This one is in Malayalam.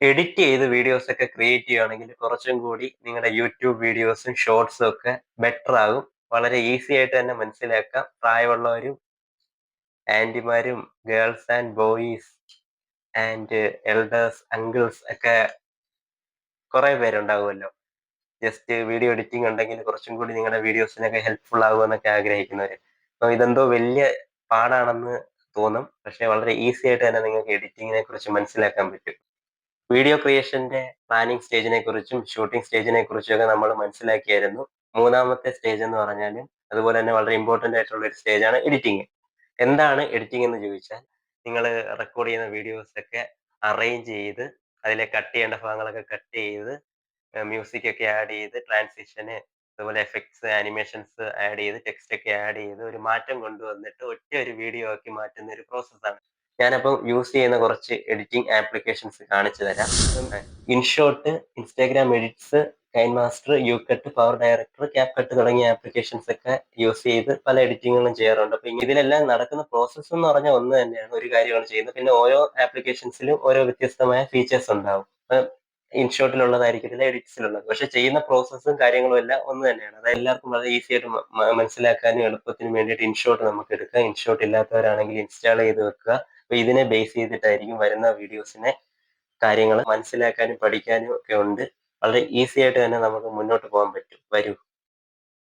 എഡിറ്റ് ചെയ്ത് വീഡിയോസ് ഒക്കെ ക്രിയേറ്റ് ചെയ്യുകയാണെങ്കിൽ കുറച്ചും കൂടി നിങ്ങളുടെ യൂട്യൂബ് വീഡിയോസും ഷോർട്സും ഒക്കെ ബെറ്റർ ആകും. വളരെ ഈസി ആയിട്ട് തന്നെ മനസ്സിലാക്കാം. പ്രായമുള്ളവരും ആന്റിമാരും girls and boys and elders uncles ഒക്കെ കുറെ പേരുണ്ടാകുമല്ലോ ജസ്റ്റ് വീഡിയോ എഡിറ്റിംഗ് ഉണ്ടെങ്കിൽ കുറച്ചും കൂടി നിങ്ങളുടെ വീഡിയോസിനൊക്കെ ഹെൽപ്ഫുൾ ആകുമെന്നൊക്കെ ആഗ്രഹിക്കുന്നവർ അപ്പോൾ ഇതെന്തോ വലിയ പാടാണെന്ന് തോന്നും. പക്ഷെ വളരെ ഈസി ആയിട്ട് തന്നെ നിങ്ങൾക്ക് എഡിറ്റിങ്ങിനെ കുറിച്ച് മനസ്സിലാക്കാൻ പറ്റും. വീഡിയോ ക്രിയേഷന്റെ പ്ലാനിങ് സ്റ്റേജിനെ കുറിച്ചും ഷൂട്ടിംഗ് സ്റ്റേജിനെ കുറിച്ചും ഒക്കെ നമ്മൾ മനസ്സിലാക്കിയായിരുന്നു. മൂന്നാമത്തെ സ്റ്റേജ് എന്ന് പറഞ്ഞാൽ അതുപോലെ തന്നെ വളരെ ഇമ്പോർട്ടന്റ് ആയിട്ടുള്ള ഒരു സ്റ്റേജാണ് എഡിറ്റിംഗ് എന്താണ് എഡിറ്റിംഗ് എന്ന് ചോദിച്ചാൽ നിങ്ങൾ റെക്കോർഡ് ചെയ്യുന്ന വീഡിയോസ് ഒക്കെ അറേഞ്ച് ചെയ്ത് അതിലെ കട്ട് ചെയ്യേണ്ട ഭാഗങ്ങളൊക്കെ കട്ട് ചെയ്ത് മ്യൂസിക് ഒക്കെ ആഡ് ചെയ്ത് ട്രാൻസിഷന് അതുപോലെ എഫക്ട്സ് ആനിമേഷൻസ് ആഡ് ചെയ്ത് ടെക്സ്റ്റ് ഒക്കെ ആഡ് ചെയ്ത് ഒരു മാറ്റം കൊണ്ടുവന്നിട്ട് ഒറ്റ ഒരു വീഡിയോ ആക്കി മാറ്റുന്ന ഒരു പ്രോസസ്സാണ് ഞാനപ്പം യൂസ് ചെയ്യുന്ന കുറച്ച് എഡിറ്റിംഗ് ആപ്ലിക്കേഷൻസ് കാണിച്ചു തരാം. InShot Instagram Edits KineMaster YouCut PowerDirector CapCut തുടങ്ങിയ ആപ്ലിക്കേഷൻസ് ഒക്കെ യൂസ് ചെയ്ത് പല എഡിറ്റിങ്ങുകളും ചെയ്യാറുണ്ട്. അപ്പൊ ഇതിലെല്ലാം നടക്കുന്ന പ്രോസസ്സ് എന്ന് പറഞ്ഞാൽ ഒന്ന് തന്നെയാണ്. ഒരു കാര്യമാണ് ചെയ്യുന്നത്. പിന്നെ ഓരോ ആപ്ലിക്കേഷൻസിലും ഓരോ വ്യത്യസ്തമായ ഫീച്ചേഴ്സ് ഉണ്ടാവും. ഇൻഷോട്ടിലുള്ളതായിരിക്കത്തില്ല എഡിറ്റ്സിലുള്ളത് പക്ഷെ ചെയ്യുന്ന പ്രോസസ്സും കാര്യങ്ങളും എല്ലാം ഒന്ന് തന്നെയാണ്. അത് എല്ലാവർക്കും വളരെ ഈസി ആയിട്ട് മനസ്സിലാക്കാനും എളുപ്പത്തിനും വേണ്ടിയിട്ട് ഇൻഷോട്ട് നമുക്ക് എടുക്കാം. ഇൻഷോട്ട് ഇല്ലാത്തവരാണെങ്കിൽ ഇൻസ്റ്റാൾ ചെയ്ത് വെക്കുക. അപ്പൊ ഇതിനെ ബേസ് ചെയ്തിട്ടായിരിക്കും വരുന്ന വീഡിയോസിനെ കാര്യങ്ങൾ മനസ്സിലാക്കാനും പഠിക്കാനും ഒക്കെ ഉണ്ട്. വളരെ ഈസി ആയിട്ട് തന്നെ നമുക്ക് മുന്നോട്ട് പോകാൻ പറ്റും. വരൂ.